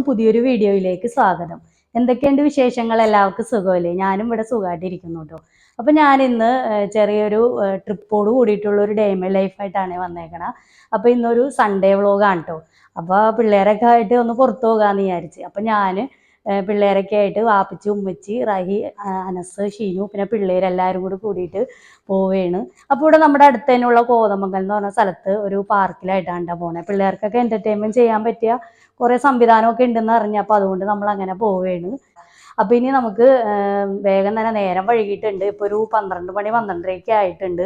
എല്ലാവർക്കും പുതിയൊരു വീഡിയോയിലേക്ക് സ്വാഗതം. എന്തൊക്കെയുണ്ട് വിശേഷങ്ങൾ? എല്ലാവർക്കും സുഖമല്ലേ? ഞാനും ഇവിടെ സുഖമായിട്ടിരിക്കുന്നു കേട്ടോ അപ്പം ഇന്ന് ചെറിയൊരു ട്രിപ്പോട് കൂടിയിട്ടുള്ള ഒരു ഡേ മൈ ലൈഫായിട്ടാണ് വന്നേക്കണത് അപ്പോൾ ഇന്നൊരു സൺഡേ വ്ളോഗാണ് കേട്ടോ അപ്പോൾ പിള്ളേരൊക്കെ ആയിട്ട് ഒന്ന് പുറത്തു പോകാമെന്ന് വിചാരിച്ച്. അപ്പം ഞാൻ പിള്ളേരൊക്കെ ആയിട്ട് വാപ്പിച്ച് ഉമ്മച്ചി റഹി അനസ് ഷീനു പിന്നെ പിള്ളേരെല്ലാവരും കൂടി കൂടിയിട്ട് പോവുകയാണ് അപ്പോൾ ഇവിടെ നമ്മുടെ അടുത്ത് തന്നെയുള്ള കോതമംഗൽ എന്ന് പറഞ്ഞ സ്ഥലത്ത് ഒരു പാർക്കിലായിട്ടാണ് പോണേ. പിള്ളേർക്കൊക്കെ എന്റർടൈൻമെന്റ് ചെയ്യാൻ പറ്റിയ കുറേ സംവിധാനമൊക്കെ ഉണ്ടെന്ന് അറിഞ്ഞപ്പോൾ അതുകൊണ്ട് നമ്മൾ അങ്ങനെ പോവുകയാണ് അപ്പം ഇനി നമുക്ക് വേഗം തന്നെ നേരം വൈകിട്ടുണ്ട് ഇപ്പോൾ ഒരു പന്ത്രണ്ട് മണി പന്ത്രണ്ടരയൊക്കെ ആയിട്ടുണ്ട്.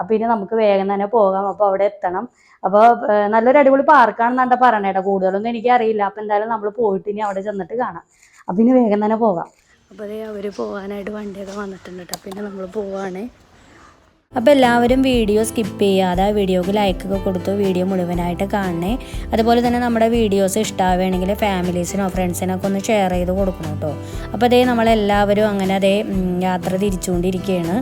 അപ്പം ഇനി നമുക്ക് വേഗം തന്നെ പോകാം. അപ്പോൾ അവിടെ എത്തണം. അപ്പോൾ നല്ലൊരു അടിപൊളി പാർക്കാണെന്നാണ്ട പറയണേട്ടാ കൂടുതലൊന്നും എനിക്ക് അറിയില്ല അപ്പോൾ എന്തായാലും നമ്മൾ പോയിട്ട് ഇനി അവിടെ ചെന്നിട്ട് കാണാം. അപ്പൊ ഇനി വേഗം തന്നെ പോകാം. അപ്പോൾ അവർ പോകാനായിട്ട് വണ്ടിയൊക്കെ വന്നിട്ടുണ്ട് കേട്ടോ പിന്നെ നമ്മൾ പോവാണേ. അപ്പോൾ എല്ലാവരും വീഡിയോ സ്കിപ്പ് ചെയ്യാതെ വീഡിയോക്ക് ലൈക്കൊക്കെ കൊടുത്ത് വീഡിയോ മുഴുവനായിട്ട് കാണണേ. അതുപോലെ തന്നെ നമ്മുടെ വീഡിയോസ് ഇഷ്ടമാവുകയാണെങ്കിൽ ഫാമിലീസിനോ ഫ്രണ്ട്സിനൊക്കെ ഒന്ന് ഷെയർ ചെയ്ത് കൊടുക്കണം കേട്ടോ അപ്പോൾ അതേ നമ്മളെല്ലാവരും അങ്ങനെ അതേ യാത്ര തിരിച്ചുകൊണ്ടിരിക്കുകയാണ്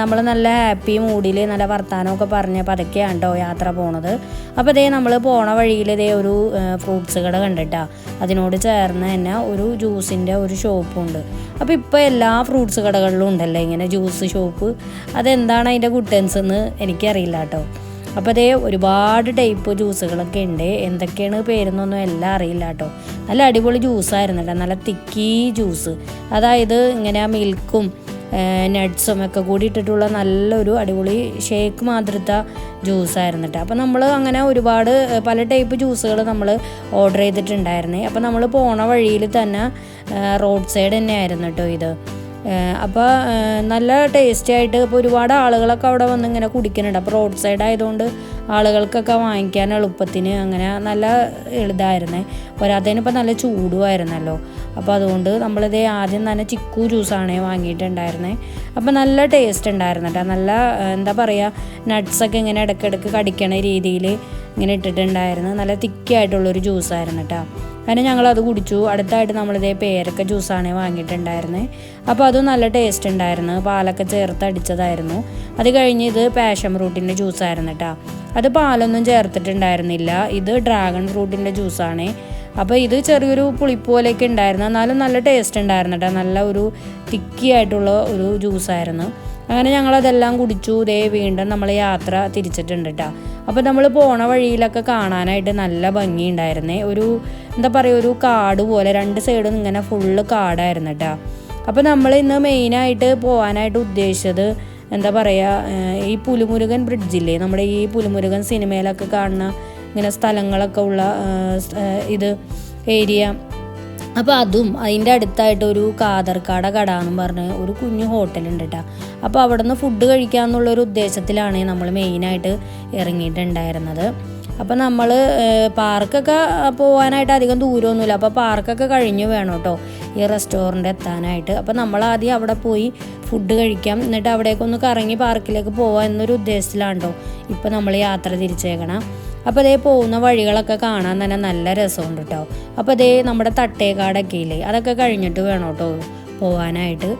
നമ്മൾ നല്ല ഹാപ്പി മൂഡിൽ നല്ല വർത്തമാനമൊക്കെ പറഞ്ഞ് അതൊക്കെയാണ് കേട്ടോ യാത്ര പോണത്. അപ്പോൾ അതേ നമ്മൾ പോണ വഴിയിൽ ഇതേ ഒരു ഫ്രൂട്ട്സ് കട കണ്ടിട്ടാ. അതിനോട് ചേർന്ന് തന്നെ ഒരു ജ്യൂസിന്റെ ഒരു ഷോപ്പുണ്ട് അപ്പോൾ ഇപ്പോൾ എല്ലാ ഫ്രൂട്ട്സ് കടകളിലും ഉണ്ടല്ലോ ഇങ്ങനെ ജ്യൂസ് ഷോപ്പ് അതെന്താണ് അതിന്റെ ഗുഡൻസ് എന്ന് എനിക്കറിയില്ല കേട്ടോ. അപ്പോൾ അതേ ഒരുപാട് ടൈപ്പ് ജ്യൂസുകളൊക്കെ ഉണ്ട്. എന്തൊക്കെയാണ് പേരെന്നൊന്നും എല്ലാം അറിയില്ല കേട്ടോ. നല്ല അടിപൊളി ജ്യൂസായിരുന്നു കേട്ടോ. നല്ല തിക്കി ജ്യൂസ് അതായത് ഇങ്ങനെ ആ മിൽക്കും നട്ട്സും ഒക്കെ കൂടി ഇട്ടിട്ടുള്ള നല്ലൊരു അടിപൊളി ഷേക്ക് മാതൃത്ത ജ്യൂസായിരുന്നു കേട്ടോ. അപ്പോൾ നമ്മൾ അങ്ങനെ ഒരുപാട് പല ടൈപ്പ് ജ്യൂസുകൾ നമ്മൾ ഓർഡർ ചെയ്തിട്ടുണ്ടായിരുന്നേ. അപ്പോൾ നമ്മൾ പോണ വഴിയിൽ തന്നെ റോഡ് സൈഡ് തന്നെ ആയിരുന്നു കേട്ടോ ഇത്. അപ്പോൾ നല്ല ടേസ്റ്റി ആയിട്ട് ഇപ്പോൾ ഒരുപാട് ആളുകളൊക്കെ അവിടെ വന്ന് ഇങ്ങനെ കുടിക്കുന്നുണ്ട്. അപ്പോൾ റോഡ് സൈഡ് ആയതുകൊണ്ട് ആളുകൾക്കൊക്കെ വാങ്ങിക്കാൻ എളുപ്പത്തിന് അങ്ങനെ നല്ല ഇതായിരുന്നേ. പോരാത്തതിന് ഇപ്പോൾ നല്ല ചൂടുമായിരുന്നല്ലോ. അപ്പോൾ അതുകൊണ്ട് നമ്മളിത് ആദ്യം തന്നെ ചിക്കു ജ്യൂസാണ് വാങ്ങിയിട്ടുണ്ടായിരുന്നത് അപ്പോൾ നല്ല ടേസ്റ്റ് ഉണ്ടായിരുന്നു കേട്ടോ നല്ല എന്താ പറയുക നട്ട്സൊക്കെ ഇങ്ങനെ ഇടയ്ക്കിടയ്ക്ക് കടിക്കണ രീതിയിൽ ഇങ്ങനെ ഇട്ടിട്ടുണ്ടായിരുന്നു. നല്ല തിക്കായിട്ടുള്ളൊരു ജ്യൂസായിരുന്നു കേട്ടോ അങ്ങനെ ഞങ്ങളത് കുടിച്ചു. അടുത്തായിട്ട് നമ്മളിതേ പേരക്ക ജ്യൂസാണ് വാങ്ങിയിട്ടുണ്ടായിരുന്നത് അപ്പോൾ അതും നല്ല ടേസ്റ്റ് ഉണ്ടായിരുന്നു. പാലൊക്കെ ചേർത്ത് അടിച്ചതായിരുന്നു. അത് കഴിഞ്ഞ് ഇത് പാഷൻ ഫ്രൂട്ടിന്റെ ജ്യൂസായിരുന്നു കേട്ടോ അത് പാലൊന്നും ചേർത്തിട്ടുണ്ടായിരുന്നില്ല. ഇത് ഡ്രാഗൺ ഫ്രൂട്ടിന്റെ ജ്യൂസാണ് അപ്പോൾ ഇത് ചെറിയൊരു പുളിപ്പ് ഉണ്ടായിരുന്നു. എന്നാലും നല്ല ടേസ്റ്റ് ഉണ്ടായിരുന്നു കേട്ടോ നല്ല ഒരു തിക്കി ആയിട്ടുള്ള ഒരു ജ്യൂസായിരുന്നു അങ്ങനെ ഞങ്ങളതെല്ലാം കുടിച്ചു. ദേ വീണ്ടും നമ്മൾ യാത്ര തിരിച്ചിട്ടുണ്ട് കേട്ടോ അപ്പോൾ നമ്മൾ പോണ വഴിയിലൊക്കെ കാണാനായിട്ട് നല്ല ഭംഗിയുണ്ടായിരുന്നേ. ഒരു എന്താ പറയുക ഒരു കാട് പോലെ രണ്ട് സൈഡും ഇങ്ങനെ ഫുള്ള് കാടായിരുന്നു കേട്ടോ അപ്പോൾ നമ്മൾ ഇന്ന് മെയിനായിട്ട് പോകാനായിട്ട് ഉദ്ദേശിച്ചത് എന്താ പറയുക ഈ പുലിമുരുകൻ ബ്രിഡ്ജില്ലേ നമ്മുടെ ഈ പുലിമുരുകൻ സിനിമയിലൊക്കെ കാണുന്ന ഇങ്ങനെ സ്ഥലങ്ങളൊക്കെ ഉള്ള ഇത് ഏരിയ അപ്പോൾ അതും അതിന്റെ അടുത്തായിട്ട് ഒരു കാതർക്കാട കട എന്ന് പറഞ്ഞ് ഒരു കുഞ്ഞു ഹോട്ടൽ ഉണ്ട് കേട്ടോ അപ്പോൾ അവിടെ നിന്ന് ഫുഡ് കഴിക്കാമെന്നുള്ളൊരു ഉദ്ദേശത്തിലാണ് നമ്മൾ മെയിനായിട്ട് ഇറങ്ങിയിട്ടുണ്ടായിരുന്നത്. അപ്പോൾ നമ്മൾ പാർക്കൊക്കെ പോകാനായിട്ട് അധികം ദൂരമൊന്നുമില്ല. അപ്പോൾ പാർക്കൊക്കെ കഴിഞ്ഞ് വേണം കേട്ടോ ഈ റെസ്റ്റോറന്റ് എത്താനായിട്ട്. അപ്പോൾ നമ്മൾ ആദ്യം അവിടെ പോയി ഫുഡ് കഴിക്കാം. എന്നിട്ട് അവിടേക്കൊന്ന് കറങ്ങി പാർക്കിലേക്ക് പോവാം എന്നൊരു ഉദ്ദേശത്തിലാണ് കേട്ടോ ഇപ്പോൾ നമ്മൾ യാത്ര തിരിച്ചേക്കണം. അപ്പോൾ അതേ പോകുന്ന വഴികളൊക്കെ കാണാൻ തന്നെ നല്ല രസമുണ്ട് കേട്ടോ അപ്പോൾ അതേ നമ്മുടെ തട്ടേക്കാടൊക്കെ ഇല്ലേ അതൊക്കെ കഴിഞ്ഞിട്ട് വേണം കേട്ടോ പോകാനായിട്ട്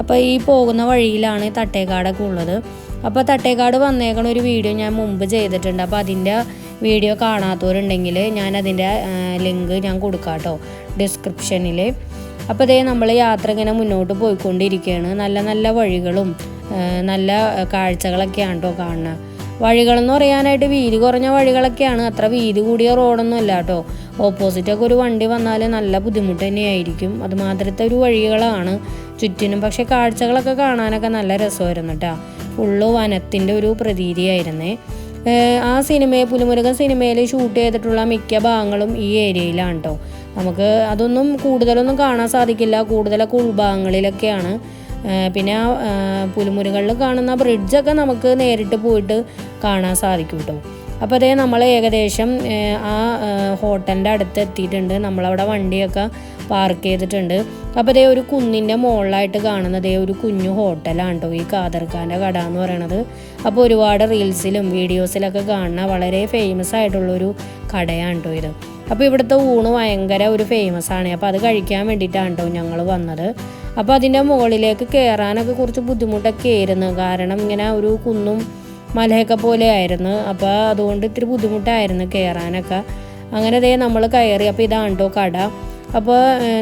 അപ്പോൾ ഈ പോകുന്ന വഴിയിലാണ് തട്ടേക്കാടൊക്കെ ഉള്ളത്. അപ്പോൾ തട്ടേക്കാട് വന്നേക്കണ ഒരു വീഡിയോ ഞാൻ മുമ്പ് ചെയ്തിട്ടുണ്ട്. അപ്പോൾ അതിന്റെ വീഡിയോ കാണാത്തവരുണ്ടെങ്കിൽ ഞാൻ അതിന്റെ ലിങ്ക് ഞാൻ കൊടുക്കാം കേട്ടോ ഡിസ്ക്രിപ്ഷനിൽ അപ്പോൾ ഇതേ നമ്മൾ യാത്ര ഇങ്ങനെ മുന്നോട്ട് പോയിക്കൊണ്ടിരിക്കുകയാണ് നല്ല നല്ല വഴികളും നല്ല കാഴ്ചകളൊക്കെയാണ് കേട്ടോ കാണുന്നത്. വഴികളെന്ന് പറയാനായിട്ട് വീതി കുറഞ്ഞ വഴികളൊക്കെയാണ്. അത്ര വീതി കൂടിയ റോഡൊന്നും അല്ല കേട്ടോ ഓപ്പോസിറ്റൊക്കെ ഒരു വണ്ടി വന്നാൽ നല്ല ബുദ്ധിമുട്ട് തന്നെയായിരിക്കും. അതുമാത്രത്തെ ഒരു വഴികളാണ്. ചുറ്റിനും പക്ഷേ കാഴ്ചകളൊക്കെ കാണാനൊക്കെ നല്ല രസമായിരുന്നു കേട്ടോ. ഫുള്ള് വനത്തിന്റെ ഒരു പ്രതീതിയായിരുന്നേ. ആ സിനിമയെ പുലിമുരുകൻ സിനിമയിൽ ഷൂട്ട് ചെയ്തിട്ടുള്ള മിക്ക ഭാഗങ്ങളും ഈ ഏരിയയിലാണ് കേട്ടോ. നമുക്ക് അതൊന്നും കൂടുതലൊന്നും കാണാൻ സാധിക്കില്ല. കൂടുതലൊക്കെ ഉൾഭാഗങ്ങളിലൊക്കെയാണ്. പിന്നെ പുലിമുരുകളിൽ കാണുന്ന ബ്രിഡ്ജൊക്കെ നമുക്ക് നേരിട്ട് പോയിട്ട് കാണാൻ സാധിക്കും കേട്ടോ അപ്പോൾ അതേ നമ്മൾ ഏകദേശം ആ ഹോട്ടലിന്റെ അടുത്ത് എത്തിയിട്ടുണ്ട് നമ്മളവിടെ വണ്ടിയൊക്കെ പാർക്ക് ചെയ്തിട്ടുണ്ട്. അപ്പോൾ അതേ ഒരു കുന്നിന്റെ മുകളിലായിട്ട് കാണുന്നത് ഒരു കുഞ്ഞു ഹോട്ടലാണ് കേട്ടോ ഈ കാദർഖാന്റെ കട എന്ന് പറയണത്. അപ്പോൾ ഒരുപാട് റീൽസിലും വീഡിയോസിലൊക്കെ കാണുന്ന വളരെ ഫേമസ് ആയിട്ടുള്ളൊരു കടയാണ് കേട്ടോ ഇത്. അപ്പോൾ ഇവിടുത്തെ ഊണ് ഭയങ്കര ഒരു ഫേമസ് ആണ്. അപ്പോൾ അത് കഴിക്കാൻ വേണ്ടിയിട്ടാണ് കേട്ടോ ഞങ്ങൾ വന്നത്. അപ്പോൾ അതിന്റെ മുകളിലേക്ക് കയറാനൊക്കെ കുറച്ച് ബുദ്ധിമുട്ടൊക്കെ ആയിരുന്നു. കാരണം ഇങ്ങനെ ഒരു കുന്നും മലയൊക്കെ പോലെ ആയിരുന്നു. അപ്പോൾ അതുകൊണ്ട് ഇത്തിരി ബുദ്ധിമുട്ടായിരുന്നു കയറാനൊക്കെ അങ്ങനെ ദേ നമ്മൾ കയറി. അപ്പോൾ ഇതാണ് കേട്ടോ കട. അപ്പോൾ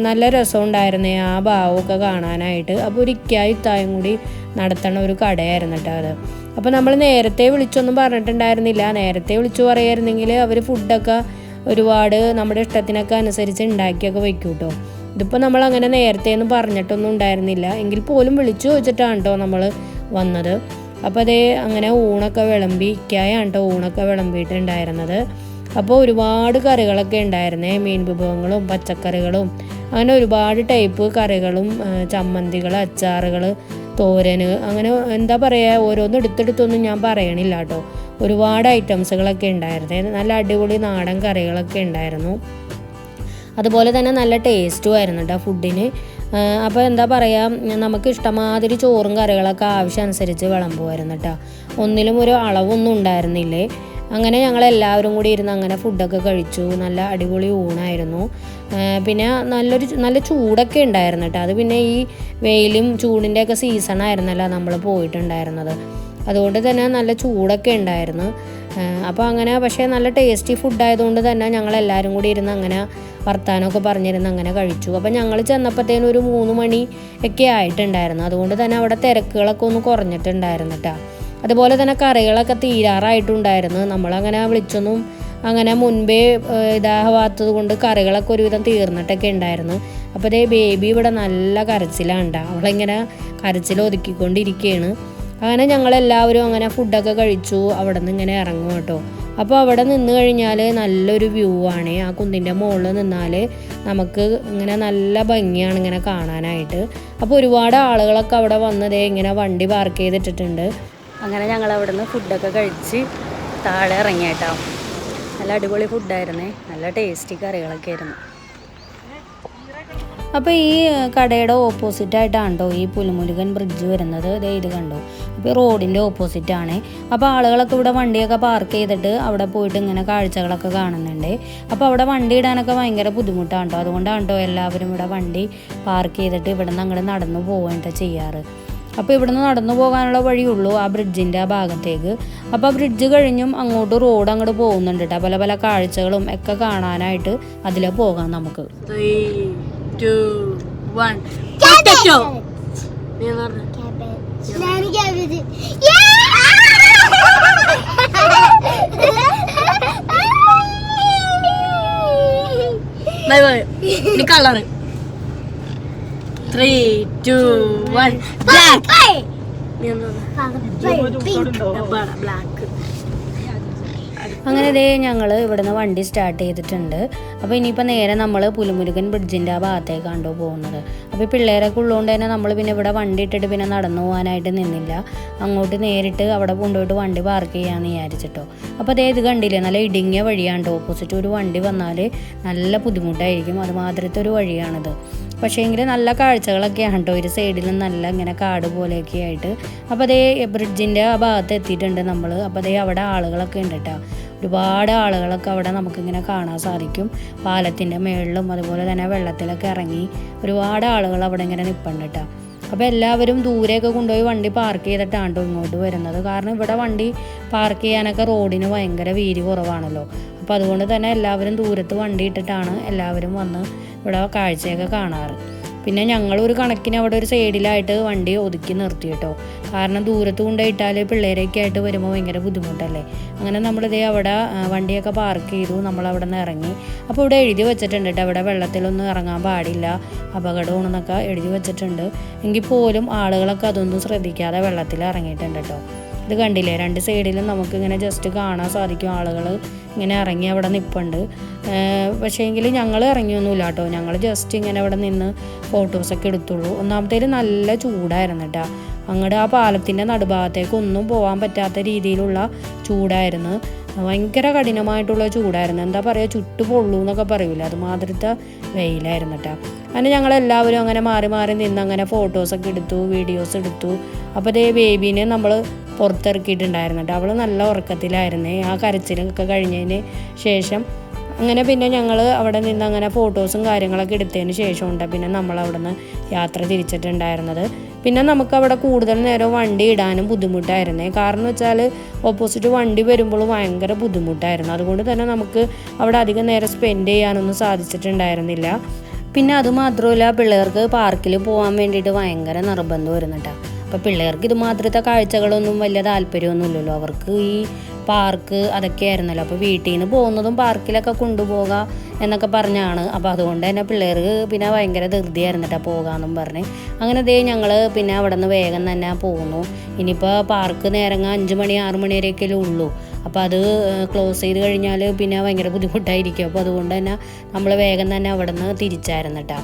നല്ല രസമുണ്ടായിരുന്നേ ആ ഭാവമൊക്കെ കാണാനായിട്ട്. അപ്പോൾ ഒരു ഇക്കായും കൂടി നടത്തണ ഒരു കടയായിരുന്നു കേട്ടോ അത്. അപ്പോൾ നമ്മൾ നേരത്തെ വിളിച്ചൊന്നും പറഞ്ഞിട്ടുണ്ടായിരുന്നില്ല. നേരത്തെ വിളിച്ചു പറയായിരുന്നെങ്കിൽ അവർ ഫുഡൊക്കെ ഒരുപാട് നമ്മുടെ ഇഷ്ടത്തിനൊക്കെ അനുസരിച്ച് ഉണ്ടാക്കിയൊക്കെ വെക്കും കേട്ടോ ഇതിപ്പോൾ നമ്മൾ അങ്ങനെ നേരത്തെ ഒന്നും പറഞ്ഞിട്ടൊന്നും ഉണ്ടായിരുന്നില്ല. എങ്കിൽ പോലും വിളിച്ചു ചോദിച്ചിട്ടാണ് കേട്ടോ നമ്മൾ വന്നത്. അപ്പോൾ അതേ അങ്ങനെ ഊണൊക്കെ വിളമ്പി ഇക്കായാണ് കേട്ടോ ഊണൊക്കെ വിളമ്പിയിട്ടുണ്ടായിരുന്നത്. അപ്പോൾ ഒരുപാട് കറികളൊക്കെ ഉണ്ടായിരുന്നേ. മീൻ വിഭവങ്ങളും പച്ചക്കറികളും അങ്ങനെ ഒരുപാട് ടൈപ്പ് കറികളും ചമ്മന്തികൾ അച്ചാറുകൾ തോരന് അങ്ങനെ എന്താ പറയുക ഓരോന്നും എടുത്തെടുത്തൊന്നും ഞാൻ പറയണില്ല കേട്ടോ. ഒരുപാട് ഐറ്റംസുകളൊക്കെ ഉണ്ടായിരുന്നേ. നല്ല അടിപൊളി നാടൻ കറികളൊക്കെ ഉണ്ടായിരുന്നു. അതുപോലെ തന്നെ നല്ല ടേസ്റ്റും ആയിരുന്നു കേട്ടോ ഫുഡിന് അപ്പോൾ എന്താ പറയുക നമുക്ക് ഇഷ്ടമാതിരി ചോറും കറികളൊക്കെ ആവശ്യമനുസരിച്ച് വിളമ്പുമായിരുന്നു കേട്ടോ ഒന്നിലും ഒരു അളവൊന്നും ഉണ്ടായിരുന്നില്ലേ. അങ്ങനെ ഞങ്ങൾ എല്ലാവരും കൂടി ഇരുന്ന് അങ്ങനെ ഫുഡൊക്കെ കഴിച്ചു. നല്ല അടിപൊളി ഊണായിരുന്നു. പിന്നെ നല്ലൊരു നല്ല ചൂടൊക്കെ ഉണ്ടായിരുന്നു കേട്ടോ അത് പിന്നെ ഈ വെയിലും ചൂടിന്റെ ഒക്കെ സീസൺ ആയിരുന്നല്ലോ നമ്മൾ പോയിട്ടുണ്ടായിരുന്നത്. അതുകൊണ്ട് തന്നെ നല്ല ചൂടൊക്കെ ഉണ്ടായിരുന്നു. അപ്പോൾ അങ്ങനെ പക്ഷേ നല്ല ടേസ്റ്റി ഫുഡ് ആയതുകൊണ്ട് തന്നെ ഞങ്ങൾ എല്ലാവരും കൂടി ഇരുന്ന് അങ്ങനെ വർത്താനമൊക്കെ പറഞ്ഞിരുന്ന്. അങ്ങനെ കഴിച്ചു. അപ്പം ഞങ്ങൾ ചെന്നപ്പോഴത്തേനും ഒരു മൂന്ന് മണി ഒക്കെ ആയിട്ടുണ്ടായിരുന്നു. അതുകൊണ്ട് തന്നെ അവിടെ തിരക്കുകളൊക്കെ ഒന്ന് കുറഞ്ഞിട്ടുണ്ടായിരുന്നു കേട്ടോ അതുപോലെ തന്നെ കറികളൊക്കെ തീരാറായിട്ടുണ്ടായിരുന്നു. നമ്മളങ്ങനെ വിളിച്ചൊന്നും അങ്ങനെ മുൻപേ ഇതാവാത്തത് കൊണ്ട് കറികളൊക്കെ ഒരുവിധം തീർന്നിട്ടൊക്കെ ഉണ്ടായിരുന്നു. അപ്പോൾ അതേ ബേബി ഇവിടെ നല്ല കരച്ചിലാണ് അവളിങ്ങനെ കരച്ചിൽ ഒതുക്കിക്കൊണ്ടിരിക്കുകയാണ് അങ്ങനെ ഞങ്ങളെല്ലാവരും അങ്ങനെ ഫുഡൊക്കെ കഴിച്ചു. അവിടെ നിന്ന് ഇങ്ങനെ ഇറങ്ങും കേട്ടോ അപ്പോൾ അവിടെ നിന്ന് കഴിഞ്ഞാൽ നല്ലൊരു വ്യൂ ആണ്. ആ കുന്നിന്റെ മുകളിൽ നിന്നാൽ നമുക്ക് ഇങ്ങനെ നല്ല ഭംഗിയാണ് ഇങ്ങനെ കാണാനായിട്ട്. അപ്പോൾ ഒരുപാട് ആളുകളൊക്കെ അവിടെ വന്നതേ ഇങ്ങനെ വണ്ടി പാർക്ക് ചെയ്തിട്ടിട്ടുണ്ട്. അങ്ങനെ ഞങ്ങൾ അവിടെ നിന്ന് ഫുഡൊക്കെ കഴിച്ച് താഴെ ഇറങ്ങിയിട്ടാവും നല്ല അടിപൊളി ഫുഡായിരുന്നേ നല്ല ടേസ്റ്റി കറികളൊക്കെ ആയിരുന്നു. അപ്പോൾ ഈ കടയുടെ ഓപ്പോസിറ്റ് ആയിട്ടാണ് കേട്ടോ ഈ പുലിമുരുകൻ ബ്രിഡ്ജ് വരുന്നത്? ദേ ഇത് കണ്ടോ? അപ്പോൾ റോഡിന്റെ ഓപ്പോസിറ്റ് ആണ്. അപ്പോൾ ആളുകളൊക്കെ ഇവിടെ വണ്ടിയൊക്കെ പാർക്ക് ചെയ്തിട്ട് അവിടെ പോയിട്ട് ഇങ്ങനെ കാഴ്ചകളൊക്കെ കാണുന്നുണ്ട്. അപ്പോൾ അവിടെ വണ്ടി ഇടാനൊക്കെ ഭയങ്കര ബുദ്ധിമുട്ടാണ് കേട്ടോ അതുകൊണ്ടാണ് കേട്ടോ എല്ലാവരും ഇവിടെ വണ്ടി പാർക്ക് ചെയ്തിട്ട് ഇവിടെ നിന്ന് അങ്ങോട്ട് നടന്നു പോവുകയാണ് ചെയ്യാറ്. അപ്പോൾ ഇവിടുന്ന് നടന്നു പോകാനുള്ള വഴിയുള്ളൂ ആ ബ്രിഡ്ജിന്റെ ആ ഭാഗത്തേക്ക്. അപ്പോൾ ബ്രിഡ്ജ് കഴിഞ്ഞും അങ്ങോട്ട് റോഡ് അങ്ങോട്ട് പോകുന്നുണ്ട് കേട്ടോ പല പല കാഴ്ചകളും ഒക്കെ കാണാനായിട്ട് അതിലെ പോകാം നമുക്ക്. ടു വൺ പൊട്ടറ്റോ ഞാൻ ക്യാബേജ് ഇനി colour three two one black black അങ്ങനെ ദേ ഞങ്ങൾ ഇവിടുന്ന് വണ്ടി സ്റ്റാർട്ട് ചെയ്തിട്ടുണ്ട്. അപ്പോൾ ഇനിയിപ്പോൾ നേരെ നമ്മൾ പുലിമുരുകൻ ബ്രിഡ്ജിന്റെ ആ ഭാഗത്തേക്കാണ്ടോ പോകുന്നത്. അപ്പോൾ പിള്ളേരൊക്കെ ഉള്ളതുകൊണ്ട് തന്നെ നമ്മൾ പിന്നെ ഇവിടെ വണ്ടി ഇട്ടിട്ട് പിന്നെ നടന്നു പോകാനായിട്ട് നിന്നില്ല. അങ്ങോട്ട് നേരിട്ട് അവിടെ കൊണ്ടുപോയിട്ട് വണ്ടി പാർക്ക് ചെയ്യാമെന്ന് വിചാരിച്ചിട്ടോ. അപ്പോൾ അതേ ഇത് കണ്ടില്ലേ? നല്ല ഇടുങ്ങിയ വഴിയാണ് ഓപ്പോസിറ്റ് ഒരു വണ്ടി വന്നാൽ നല്ല ബുദ്ധിമുട്ടായിരിക്കും. അതുമാതിരത്തെ ഒരു വഴിയാണിത്. പക്ഷേ എങ്കിൽ നല്ല കാഴ്ചകളൊക്കെയാണ് കേട്ടോ ഒരു സൈഡിൽ നല്ല ഇങ്ങനെ കാട് പോലെയൊക്കെ ആയിട്ട്. അപ്പോൾ അതേ ബ്രിഡ്ജിന്റെ ആ ഭാഗത്ത് എത്തിയിട്ടുണ്ട് നമ്മൾ അപ്പോൾ അതേ അവിടെ ആളുകളൊക്കെ ഉണ്ട് കേട്ടോ ഒരുപാട് ആളുകളൊക്കെ അവിടെ നമുക്കിങ്ങനെ കാണാൻ സാധിക്കും. പാലത്തിന്റെ മേളിലും അതുപോലെ തന്നെ വെള്ളത്തിലൊക്കെ ഇറങ്ങി ഒരുപാട് ആളുകൾ അവിടെ ഇങ്ങനെ നിൽപ്പുണ്ട് അപ്പോൾ എല്ലാവരും ദൂരെയൊക്കെ കൊണ്ടുപോയി വണ്ടി പാർക്ക് ചെയ്തിട്ടാണ് ട്ടോ ഇങ്ങോട്ട് വരുന്നത്. കാരണം ഇവിടെ വണ്ടി പാർക്ക് ചെയ്യാനൊക്കെ റോഡിന് ഭയങ്കര വീതി കുറവാണല്ലോ. അപ്പോൾ അതുകൊണ്ട് തന്നെ എല്ലാവരും ദൂരത്ത് വണ്ടി ഇട്ടിട്ടാണ് എല്ലാവരും വന്ന് ഇവിടെ കാഴ്ചയൊക്കെ കാണാറ്. പിന്നെ ഞങ്ങൾ ഒരു കണക്കിന് അവിടെ ഒരു സൈഡിലായിട്ട് വണ്ടി ഒതുക്കി നിർത്തി കേട്ടോ. കാരണം ദൂരത്ത് കൊണ്ടുപോയിട്ടാൽ പിള്ളേരൊക്കെ ആയിട്ട് വരുമ്പോൾ ഭയങ്കര ബുദ്ധിമുട്ടല്ലേ. അങ്ങനെ നമ്മളിതേ അവിടെ വണ്ടിയൊക്കെ പാർക്ക് ചെയ്തു നമ്മൾ അവിടെ നിന്ന് ഇറങ്ങി. അപ്പോൾ ഇവിടെ എഴുതി വെച്ചിട്ടുണ്ട് കേട്ടോ അവിടെ വെള്ളത്തിലൊന്നും ഇറങ്ങാൻ പാടില്ല അപകടമാണെന്നൊക്കെ എഴുതി വെച്ചിട്ടുണ്ട്. എങ്കിൽ പോലും ആളുകളൊക്കെ അതൊന്നും ശ്രദ്ധിക്കാതെ വെള്ളത്തിൽ ഇറങ്ങിയിട്ടുണ്ട് കേട്ടോ. ഇത് കണ്ടില്ലേ? രണ്ട് സൈഡിലും നമുക്ക് ഇങ്ങനെ ജസ്റ്റ് കാണാൻ സാധിക്കും. ആളുകൾ ഇങ്ങനെ ഇറങ്ങി അവിടെ നിൽപ്പുണ്ട് പക്ഷേ എങ്കിൽ ഞങ്ങൾ ഇറങ്ങിയൊന്നുമില്ല കേട്ടോ ഞങ്ങൾ ജസ്റ്റ് ഇങ്ങനെ അവിടെ നിന്ന് ഫോട്ടോസൊക്കെ എടുത്തുള്ളൂ. ഒന്നാമത്തേൽ നല്ല ചൂടായിരുന്നു കേട്ടോ അങ്ങോട്ട് ആ പാലത്തിന്റെ നടുഭാഗത്തേക്ക് ഒന്നും പോകാൻ പറ്റാത്ത രീതിയിലുള്ള ചൂടായിരുന്നു. ഭയങ്കര കഠിനമായിട്ടുള്ള ചൂടായിരുന്നു. എന്താ പറയുക ചുട്ടു പൊള്ളൂ എന്നൊക്കെ പറയൂല? അതുമാതിരത്തെ വെയിലായിരുന്നു കേട്ടോ അങ്ങനെ ഞങ്ങളെല്ലാവരും അങ്ങനെ മാറി മാറി നിന്ന് അങ്ങനെ ഫോട്ടോസൊക്കെ എടുത്തു വീഡിയോസ് എടുത്തു. അപ്പോൾ അതേ ബേബീനെ നമ്മൾ പുറത്തിറക്കിയിട്ടുണ്ടായിരുന്നു അവൾ നല്ല ഉറക്കത്തിലായിരുന്നേ. ആ കരച്ചിലൊക്കെ കഴിഞ്ഞതിന് ശേഷം അങ്ങനെ പിന്നെ ഞങ്ങൾ അവിടെ നിന്ന് അങ്ങനെ ഫോട്ടോസും കാര്യങ്ങളൊക്കെ എടുത്തതിന് ശേഷം ഉണ്ട് പിന്നെ നമ്മൾ അവിടെ നിന്ന് യാത്ര തിരിച്ചിട്ടുണ്ടായിരുന്നത്. പിന്നെ നമുക്ക് അവിടെ കൂടുതൽ നേരം വണ്ടി ഇടാനും ബുദ്ധിമുട്ടായിരുന്നേ. കാരണം വെച്ചാൽ ഓപ്പോസിറ്റ് വണ്ടി വരുമ്പോൾ ഭയങ്കര ബുദ്ധിമുട്ടായിരുന്നു. അതുകൊണ്ട് തന്നെ നമുക്ക് അവിടെ അധികം നേരം സ്പെൻഡ് ചെയ്യാനൊന്നും സാധിച്ചിട്ടുണ്ടായിരുന്നില്ല. പിന്നെ അത് മാത്രമല്ല പിള്ളേർക്ക് പാർക്കിൽ പോകാൻ വേണ്ടിയിട്ട് ഭയങ്കര നിർബന്ധം വരുന്നുണ്ട്. അപ്പോൾ പിള്ളേർക്ക് ഇത് മാത്രത്തെ കാഴ്ചകളൊന്നും വലിയ താല്പര്യമൊന്നുമില്ലല്ലോ. അവർക്ക് ഈ പാർക്ക് അതൊക്കെ ആയിരുന്നല്ലോ. അപ്പോൾ വീട്ടിൽ നിന്ന് പോകുന്നതും പാർക്കിലൊക്കെ കൊണ്ടുപോകാം എന്നൊക്കെ പറഞ്ഞാണ്. അപ്പോൾ അതുകൊണ്ട് തന്നെ പിള്ളേർക്ക് പിന്നെ ഭയങ്കര ധൃതിയായിരുന്നിട്ടാണ് പോകാമെന്നും പറഞ്ഞ്. അങ്ങനെ ദേ ഞങ്ങൾ പിന്നെ അവിടെ നിന്ന് വേഗം തന്നെ പോകുന്നു ഇനിയിപ്പോൾ പാർക്ക് നേരങ്ങ അഞ്ച് മണി ആറ് മണി വരെയൊക്കെ ഉള്ളൂ. അപ്പോൾ അത് ക്ലോസ് ചെയ്ത് കഴിഞ്ഞാൽ പിന്നെ ഭയങ്കര ബുദ്ധിമുട്ടായിരിക്കും. അപ്പോൾ അതുകൊണ്ട് തന്നെ നമ്മൾ വേഗം തന്നെ അവിടെ നിന്ന് തിരിച്ചായിരുന്നു കേട്ടോ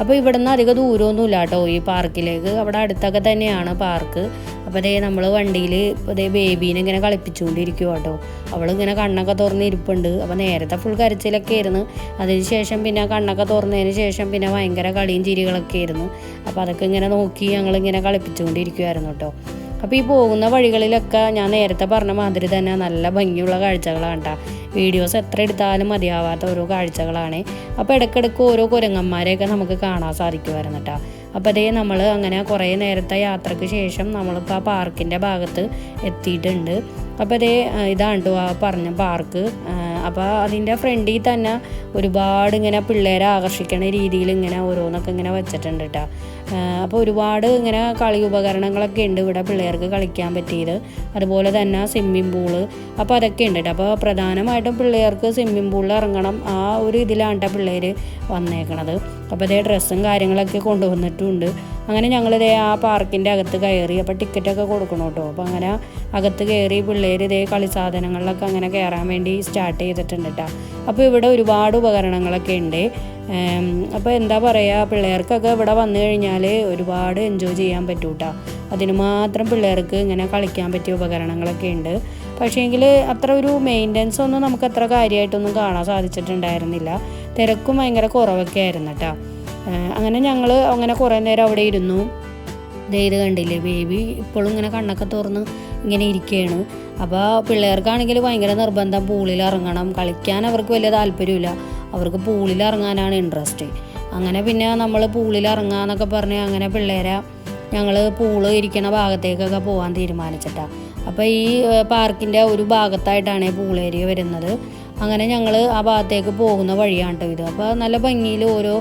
അപ്പോൾ ഇവിടെ നിന്ന് അധികം ദൂരമൊന്നുമില്ല കേട്ടോ ഈ പാർക്കിലേക്ക്. അവിടെ അടുത്തൊക്കെ തന്നെയാണ് പാർക്ക് അപ്പോൾ അതേ നമ്മൾ വണ്ടിയിൽ അതേ ബേബീനെ ഇങ്ങനെ കളിപ്പിച്ചുകൊണ്ടിരിക്കും കേട്ടോ അവളിങ്ങനെ കണ്ണൊക്കെ തുറന്ന് ഇരിപ്പുണ്ട്. അപ്പോൾ നേരത്തെ ഫുൾ കരച്ചിലൊക്കെ ആയിരുന്നു. അതിന് ശേഷം പിന്നെ കണ്ണൊക്കെ തുറന്നതിന് ശേഷം പിന്നെ ഭയങ്കര കളിയും ചിരികളൊക്കെ ആയിരുന്നു. അപ്പോൾ അതൊക്കെ ഇങ്ങനെ നോക്കി ഞങ്ങളിങ്ങനെ കളിപ്പിച്ചുകൊണ്ടിരിക്കുമായിരുന്നു കേട്ടോ അപ്പോൾ ഈ പോകുന്ന വഴികളിലൊക്കെ ഞാൻ നേരത്തെ പറഞ്ഞ മാതിരി തന്നെ നല്ല ഭംഗിയുള്ള കാഴ്ചകളാണ് കേട്ടോ വീഡിയോസ് എത്ര എടുത്താലും മതിയാവാത്ത ഓരോ കാഴ്ചകളാണ്. അപ്പോൾ ഇടയ്ക്കിടയ്ക്ക് ഓരോ കുരങ്ങന്മാരെയൊക്കെ നമുക്ക് കാണാൻ സാധിക്കുമായിരുന്നു കേട്ടോ അപ്പോൾ അതേ നമ്മൾ അങ്ങനെ കുറേ നേരത്തെ യാത്രയ്ക്ക് ശേഷം നമ്മളിപ്പോൾ ആ പാർക്കിന്റെ ഭാഗത്ത് എത്തിയിട്ടുണ്ട്. അപ്പോൾ അതേ ഇതാണ് ആ പറഞ്ഞ പാർക്ക്. അപ്പോൾ അതിന്റെ ഫ്രണ്ടിൽ തന്നെ ഒരുപാട് ഇങ്ങനെ പിള്ളേരെ ആകർഷിക്കുന്ന രീതിയിൽ ഇങ്ങനെ ഓരോന്നൊക്കെ ഇങ്ങനെ വെച്ചിട്ടുണ്ട് കേട്ടോ അപ്പോൾ ഒരുപാട് ഇങ്ങനെ കളി ഉപകരണങ്ങളൊക്കെ ഉണ്ട് ഇവിടെ പിള്ളേർക്ക് കളിക്കാൻ പറ്റിയത്. അതുപോലെ തന്നെ സ്വിമ്മിംഗ് പൂൾ അപ്പോൾ അതൊക്കെ ഉണ്ട് അപ്പോൾ പ്രധാനമായിട്ടും പിള്ളേർക്ക് സ്വിമ്മിംഗ് പൂളിൽ ഇറങ്ങണം. ആ ഒരു ഇതിലാണ് പിള്ളേർ വന്നേക്കണത്. അപ്പോൾ അതേ ഡ്രസ്സും കാര്യങ്ങളൊക്കെ കൊണ്ടുവന്നിട്ടുമുണ്ട് അങ്ങനെ ഞങ്ങളിതേ ആ പാർക്കിന്റെ അകത്ത് കയറി അപ്പോൾ ടിക്കറ്റൊക്കെ കൊടുക്കണം കേട്ടോ. അപ്പോൾ അങ്ങനെ അകത്ത് കയറി പിള്ളേർ ഇതേ കളി സാധനങ്ങളിലൊക്കെ അങ്ങനെ കയറാൻ വേണ്ടി സ്റ്റാർട്ട് ചെയ്തിട്ടുണ്ട് കേട്ടോ അപ്പോൾ ഇവിടെ ഒരുപാട് ഉപകരണങ്ങളൊക്കെ ഉണ്ട്. അപ്പോൾ എന്താ പറയുക പിള്ളേർക്കൊക്കെ ഇവിടെ വന്നു കഴിഞ്ഞാൽ ഒരുപാട് എൻജോയ് ചെയ്യാൻ പറ്റും കേട്ടോ അതിന് മാത്രം പിള്ളേർക്ക് ഇങ്ങനെ കളിക്കാൻ പറ്റിയ ഉപകരണങ്ങളൊക്കെ ഉണ്ട്. പക്ഷേങ്കിൽ അത്ര ഒരു മെയിന്റനൻസ് ഒന്നും നമുക്ക് അത്ര കാര്യമായിട്ടൊന്നും കാണാൻ സാധിച്ചിട്ടുണ്ടായിരുന്നില്ല. തിരക്കും ഭയങ്കര കുറവൊക്കെ ആയിരുന്നു കേട്ടോ അങ്ങനെ ഞങ്ങൾ അങ്ങനെ കുറേ നേരം അവിടെ ഇരുന്നു. ഇത് കണ്ടില്ലേ ബേബി ഇപ്പോഴും ഇങ്ങനെ കണ്ണൊക്കെ തുറന്ന് ഇങ്ങനെ ഇരിക്കുകയാണ് അപ്പോൾ പിള്ളേർക്കാണെങ്കിൽ ഭയങ്കര നിർബന്ധം പൂളിൽ ഇറങ്ങണം. കളിക്കാൻ അവർക്ക് വലിയ താല്പര്യമില്ല അവർക്ക് പൂളിൽ ഇറങ്ങാനാണ് ഇൻട്രസ്റ്റ് അങ്ങനെ പിന്നെ നമ്മൾ പൂളിൽ ഇറങ്ങാന്നൊക്കെ പറഞ്ഞ് അങ്ങനെ പിള്ളേരെ ഞങ്ങൾ പൂൾ ഇരിക്കുന്ന ഭാഗത്തേക്കൊക്കെ പോകാൻ തീരുമാനിച്ചിട്ടാണ് അപ്പോൾ ഈ പാർക്കിന്റെ ഒരു ഭാഗത്തായിട്ടാണ് പൂൾ ഏരിയ വരുന്നത്. അങ്ങനെ ഞങ്ങൾ ആ ഭാഗത്തേക്ക് പോകുന്ന വഴിയാണ് കേട്ടോ ഇത്. അപ്പോൾ നല്ല ഭംഗിയിൽ ഓരോ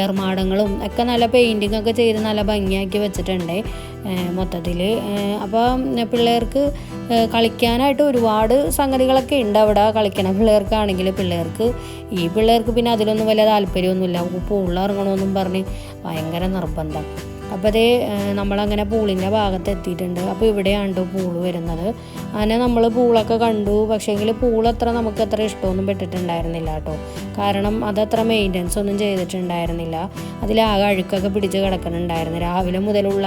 ഏർമാടങ്ങളും ഒക്കെ നല്ല പെയിന്റിംഗ് ഒക്കെ ചെയ്ത് നല്ല ഭംഗിയാക്കി വെച്ചിട്ടുണ്ട് മൊത്തത്തിൽ അപ്പം പിള്ളേർക്ക് കളിക്കാനായിട്ട് ഒരുപാട് സംഗതികളൊക്കെ ഉണ്ട് അവിടെ കളിക്കണ പിള്ളേർക്കാണെങ്കിൽ പിള്ളേർക്ക് ഈ പിള്ളേർക്ക് പിന്നെ അതിലൊന്നും വലിയ താല്പര്യമൊന്നുമില്ല. പൂളിൽ ഇറങ്ങണമെന്നും പറഞ്ഞ് ഭയങ്കര നിർബന്ധം. അപ്പോൾ അതേ നമ്മളങ്ങനെ പൂളിന്റെ ഭാഗത്ത് എത്തിയിട്ടുണ്ട്. അപ്പോൾ ഇവിടെയാണ് പൂൾ വരുന്നത്. അങ്ങനെ നമ്മൾ പൂളൊക്കെ കണ്ടു. പക്ഷേങ്കിൽ പൂൾ അത്ര നമുക്ക് അത്ര ഇഷ്ടമൊന്നും പെട്ടിട്ടുണ്ടായിരുന്നില്ല കേട്ടോ. കാരണം അതത്ര മെയിന്റനൻസ് ഒന്നും ചെയ്തിട്ടുണ്ടായിരുന്നില്ല. അതിലാകെ അഴുക്കൊക്കെ പിടിച്ച് കിടക്കുന്നുണ്ടായിരുന്നു. രാവിലെ മുതലുള്ള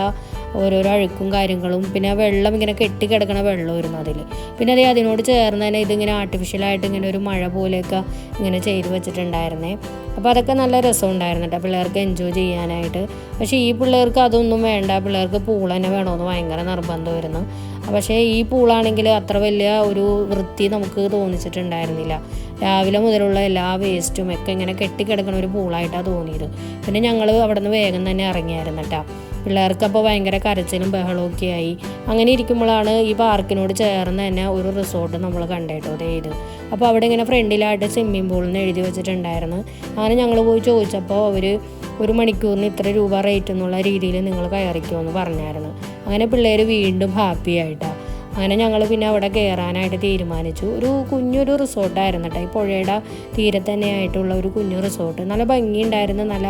ഓരോരോ അഴുക്കും കാര്യങ്ങളും പിന്നെ വെള്ളം ഇങ്ങനെ കെട്ടിക്കിടക്കണ വെള്ളം വെള്ളമായിരുന്നു അതിൽ. പിന്നെ അതേ അതിനോട് ചേർന്ന് തന്നെ ഇതിങ്ങനെ ആർട്ടിഫിഷ്യലായിട്ട് ഇങ്ങനെ ഒരു മഴ പോലെയൊക്കെ ഇങ്ങനെ ചെയ്ത് വെച്ചിട്ടുണ്ടായിരുന്നേ. അപ്പോൾ അതൊക്കെ നല്ല രസമുണ്ടായിരുന്നു കേട്ടോ പിള്ളേർക്ക് എൻജോയ് ചെയ്യാനായിട്ട്. പക്ഷേ ഈ പിള്ളേർക്ക് അതൊന്നും വേണ്ട. പിള്ളേർക്ക് പൂൾ തന്നെ വേണമെന്ന് ഭയങ്കര നിർബന്ധമായിരുന്നു. പക്ഷേ ഈ പൂളാണെങ്കിൽ അത്ര വലിയ ഒരു വൃത്തി നമുക്ക് തോന്നിച്ചിട്ടുണ്ടായിരുന്നില്ല. രാവിലെ മുതലുള്ള എല്ലാ വേസ്റ്റും ഒക്കെ ഇങ്ങനെ കെട്ടിക്കിടക്കുന്ന ഒരു പൂളായിട്ടാണ് തോന്നിയത്. പിന്നെ ഞങ്ങൾ അവിടെ നിന്ന് വേഗം തന്നെ ഇറങ്ങിയായിരുന്നു കേട്ടോ. പിള്ളേർക്ക് അപ്പോൾ ഭയങ്കര കരച്ചിലും ബഹളവും ഒക്കെ ആയി. അങ്ങനെ ഇരിക്കുമ്പോഴാണ് ഈ പാർക്കിനോട് ചേർന്ന് തന്നെ ഒരു റിസോർട്ട് നമ്മൾ കണ്ടേട്ടോ ഇത്. അപ്പോൾ അവിടെ ഇങ്ങനെ ഫ്രണ്ടിലായിട്ട് സ്വിമ്മിംഗ് പൂളിൽ എഴുതി വെച്ചിട്ടുണ്ടായിരുന്നു. അങ്ങനെ ഞങ്ങൾ പോയി ചോദിച്ചപ്പോൾ അവർ ഒരു മണിക്കൂറിന് ഇത്ര രൂപ റേറ്റ് എന്നുള്ള രീതിയിൽ നിങ്ങൾ കയറിക്കുമെന്ന് പറഞ്ഞായിരുന്നു. അങ്ങനെ പിള്ളേർ വീണ്ടും ഹാപ്പി ആയിട്ടാണ് അങ്ങനെ ഞങ്ങൾ പിന്നെ അവിടെ കയറാനായിട്ട് തീരുമാനിച്ചു. ഒരു കുഞ്ഞൊരു റിസോർട്ടായിരുന്നു കേട്ടോ. ഈ പുഴയുടെ തീരെ തന്നെ ആയിട്ടുള്ള ഒരു കുഞ്ഞു റിസോർട്ട് നല്ല ഭംഗിയുണ്ടായിരുന്നു. നല്ല